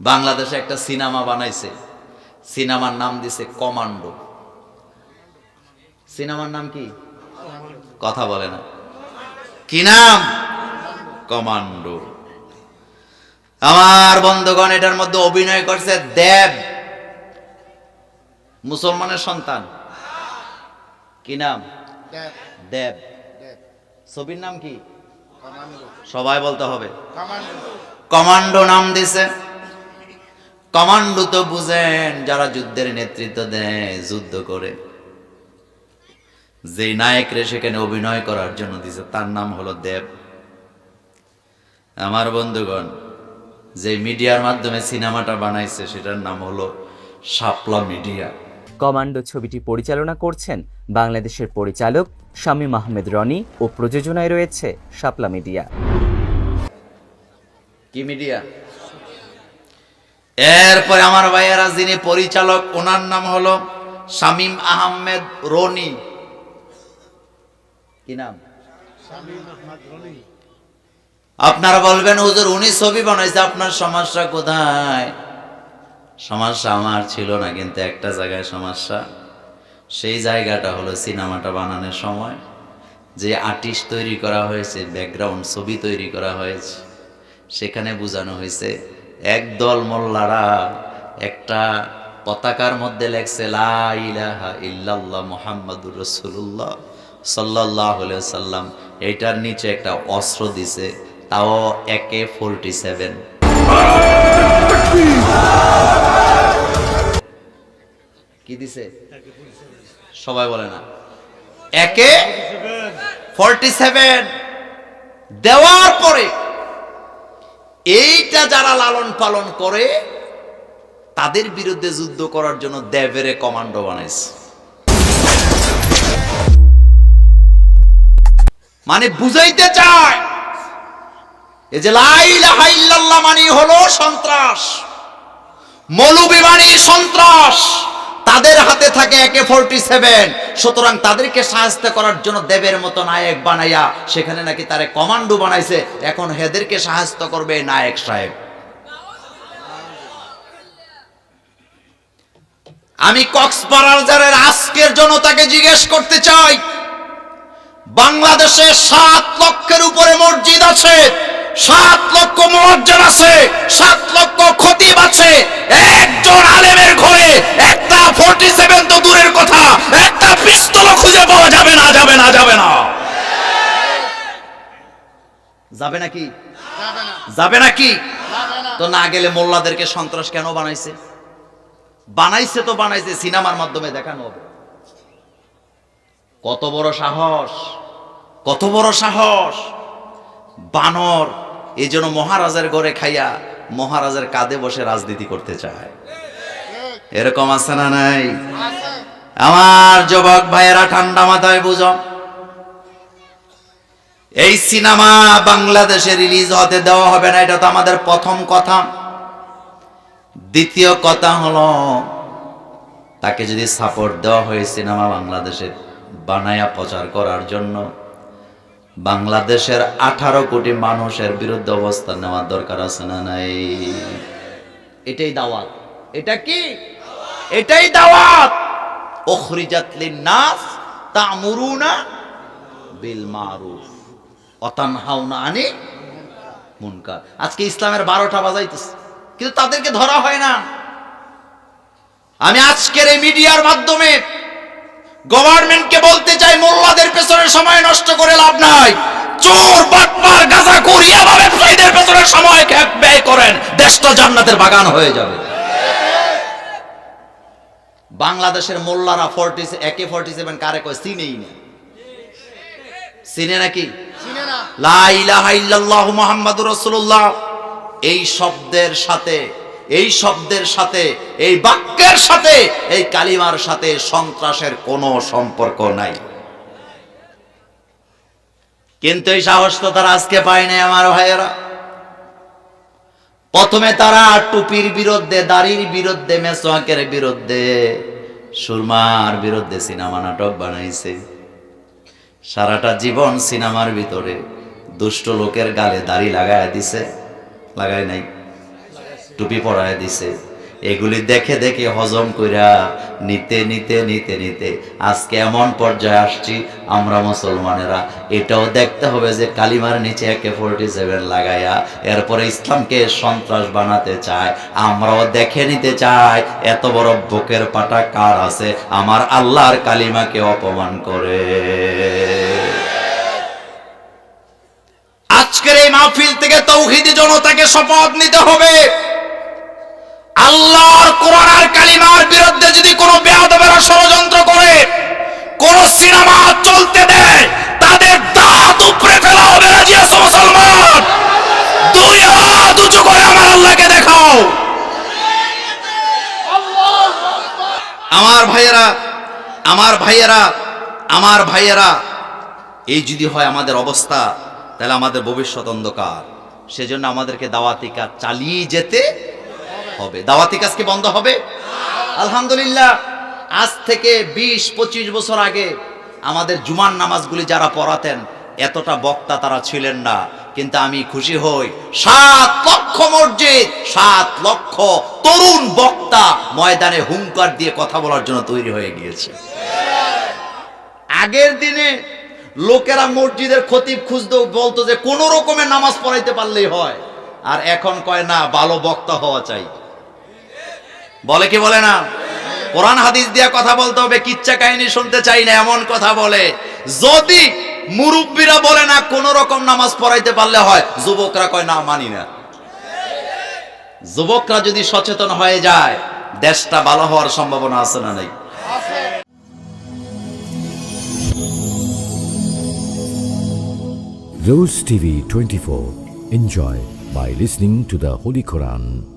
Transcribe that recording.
বাংলাদেশে একটা সিনেমা বানাইছে। সিনেমার নাম দিছে কমান্ডো। সিনেমার নাম কি? কথা বলে না। কি নাম? কমান্ডো। আমার বন্ধুগণ এটার মধ্যে অভিনয় করছে দেব। মুসলমানের সন্তান। কি নাম? দেব। ছবির নাম কি? সবাই বলতে হবে। কমান্ডো নাম দিছে। কমান্ডো তো বুঝেন যারা যুদ্ধের নেতৃত্ব দেয় যুদ্ধ করে। যে নায়করে সেখানে অভিনয় করার জন্য দিছে তার নাম হলো দেব। আমার বন্ধুগণ যে মিডিয়ার মাধ্যমে সিনেমাটা বানাইছে সেটার নাম হলো শাপলা মিডিয়া। কমান্ডো ছবিটি পরিচালনা করছেন বাংলাদেশের পরিচালক শামীম আহমেদ রনি ও প্রযোজনায় রয়েছে শাপলা মিডিয়া। কি মিডিয়া? এরপরে আমার ভাইয়েরা যিনি পরিচালক, ওনার নাম হলো শামীম আহমেদ রনি। কি নাম? আপনারা বলবেন, হুজুর, উনি ছবি বানাইছে, আপনার সমস্যা কোথায়? সমস্যা আমার ছিল না, কিন্তু একটা জায়গায় সমস্যা। সেই জায়গাটা হলো সিনেমাটা বানানোর সময় যে আর্টিস্ট তৈরি করা হয়েছে, ব্যাকগ্রাউন্ড ছবি তৈরি করা হয়েছে, সেখানে বোঝানো হয়েছে একদল মোল্লারা একটা পতাকার মধ্যে লেখছে, লা ইলাহা ইল্লাল্লাহ মুহাম্মাদুর রাসূলুল্লাহ সাল্লাল্লাহু আলাইহি সাল্লাম এটার নিচে একটা অস্ত্র দিছে, তাও একে ফোরটি সেভেন। কি দিছে? সবাই বলে না। একে ফোরটি সেভেন। দেওয়ার পরে এইটা যারা লালন পালন করে, তাদের বিরুদ্ধে যুদ্ধ করার জন্য দেবেরে কমান্ডো বানাইছে। মানে বুঝাইতে চায়, এই যে ইল্লাল্লাহ মানে হলো সন্ত্রাস মৌলবী মানে সন্ত্রাস। তাদের হাতে থাকে একে ফোরটি সেভেন সুতরাং তাদেরকে সাহায্য করার জন্য দেবের মতো নায়ক বানাইয়া সেখানে নাকি তারে কমান্ডো বানাইছে। এখন হেদেরকে সাহায্য করবে নায়ক সাহেব। আমি কক্সবাজারের আজকের জনতাকে জিজ্ঞেস করতে চাই, বাংলাদেশে সাত লক্ষের উপরে মসজিদ আছে সাত লক্ষ মসজিদ আছে সাত লক্ষ খতিব আছে। একজন আলেমের ঘরে একটা ফোর্টি সেভেন তো দূরের কথা একটা পিস্তল খুঁজে পাওয়া যাবে না যাবে না যাবে না। যাবে নাকি? যাবে না। যাবে নাকি? তো না গেলে মোল্লাদেরকে সন্ত্রাস কেন বানাইছে? বানাইছে তো বানাইছে সিনেমার মাধ্যমে দেখানো হবে। কত বড় সাহস কত বড় সাহস। বানর এই জন্য মহারাজের ঘরে খাইয়া মহারাজের কাঁধে বসে রাজনীতি করতে চায়। এরকম আছে না নাই? আমার যুবক ভাইয়েরা, ঠান্ডা মাথায় বুঝো। এই সিনেমা বাংলাদেশে রিলিজ হতে দেওয়া হবে না, এটা তো আমাদের প্রথম কথা। দ্বিতীয় কথা হলো, তাকে যদি সাপোর্ট দেওয়া হয় সিনেমা বাংলাদেশে, বানায়া প্রচার করার জন্য বাংলাদেশের আঠারো কোটি মানুষের বিরুদ্ধে অবস্থান নেওয়ার দরকার আছে না নাই? এটাই দাওয়াত। এটা কি? এটাই দাওয়াত। উখরিজাত লিন-নাস তা'মুরুনা বিল মারুফ ওয়া তানহাউনা আনিল মুনকার। আজকে ইসলামের 12টা বাজাইতেছে। কিন্তু তাদেরকে ধরা হয় না। আমি আজকের এই মিডিয়ার মাধ্যমে গভর্নমেন্টকে বলতে চাই মোল্লাদের পেছনে সময় নষ্ট করে লাভ নাই। চোর বাটপার গাঁজা করিয়া বা ব্যবসায়ীদের পেছনে সময় ব্যয় করেন দেশটা জান্নাতের বাগান হয়ে যাবে। বাংলাদেশের মোল্লারা forty A K forty seven কারে কয়? চিনেই না চিনে নাকি? চিনে না। লা ইলাহা ইল্লাল্লাহু মুহাম্মাদুর রাসূলুল্লাহ। এই শব্দের সাথে এই শব্দের সাথে, এই বাক্যের সাথে, এই কালিমার সাথে সন্ত্রাসের কোনো সম্পর্ক নাই। কিন্তু এই সাহস তো তারা আজকে পায় নাই আমার ভাইয়েরা। প্রথমে তারা টুপির বিরুদ্ধে, দাড়ির বিরুদ্ধে, মেসোয়াকের বিরুদ্ধে, সুরমার বিরুদ্ধে সিনেমা নাটক বানাইছে। সারাটা জীবন সিনেমার ভিতরে দুষ্ট লোকের গালে দাড়ি লাগায় দিছে, লাগায় নাই। টুপি পরায় দিছে। এগুলি দেখে দেখে হজম কইরা নিতে নিতে নিতে নিতে আজকে এমন পর্যায়ে আসছি, আমরা মুসলমানেরা। এটাও দেখতে হবে যে কালিমার নিচে একে ফোরটি সেভেন লাগাইয়া এরপরে ইসলামকে সন্ত্রাস বানাতে চায়। আমরাও দেখে নিতে চাই, এত বড় বুকের পাটা কার আছে? আমার আল্লাহর কালিমাকে অপমান করে। আজকের এই মাহফিল থেকে তৌহিদি জনতাকে শপথ নিতে হবে। আল্লাহর কোরআন আর কালিমার বিরুদ্ধে যদি কোনো বেয়াদবেরা ষড়যন্ত্র করে, কোন সিনেমা চলতে দেয়, তাদের দাঁত উপরে ফেলা হবে মুসলমান? দুই হাত উঁচু করে আমার আল্লাহকে দেখাও। আমার ভাইয়েরা আমার ভাইয়েরা আমার ভাইয়েরা, এই যদি হয় আমাদের অবস্থা, তাহলে আমাদের ভবিষ্যৎ অন্ধকার। সেজন্য আমাদেরকে দাওয়াতি কাজ চালিয়ে যেতে হবে। দাওয়াতি কাজ কি বন্ধ হবে? আলহামদুলিল্লাহ, আজ থেকে বিশ, পঁচিশ বছর আগে আমাদের জুমার নামাজগুলি যারা পড়াতেন, এতটা বক্তা তারা ছিলেন না। কিন্তু আমি খুশি হই, সাত লক্ষ মসজিদ, সাত লক্ষ তরুণ বক্তা ময়দানে হুঙ্কার দিয়ে কথা বলার জন্য তৈরি হয়ে গিয়েছে। আগের দিনে লোকেরা মসজিদের খতিব খুঁজতেও বলতো যে কোনো রকমের নামাজ পড়াইতে পারলেই হয়। আর এখন কয় না, ভালো বক্তা হওয়া চাই। বলে কি বলে না কোরআন হাদিস দিয়ে কথা বলতে হবে, কিচ্ছা কাহিনী শুনতে চাই না, এমন কথা বলে যদি মুরব্বীরা বলে না, কোন রকম নামাজ পড়াইতে পারলে হয়, যুবকরা কয়, না, মানি না যুবকরা যদি সচেতন হয়ে যায়, দেশটা ভালো হওয়ার সম্ভাবনা আছে না নাই Rose TV 24. Enjoy by listening to the Holy Quran.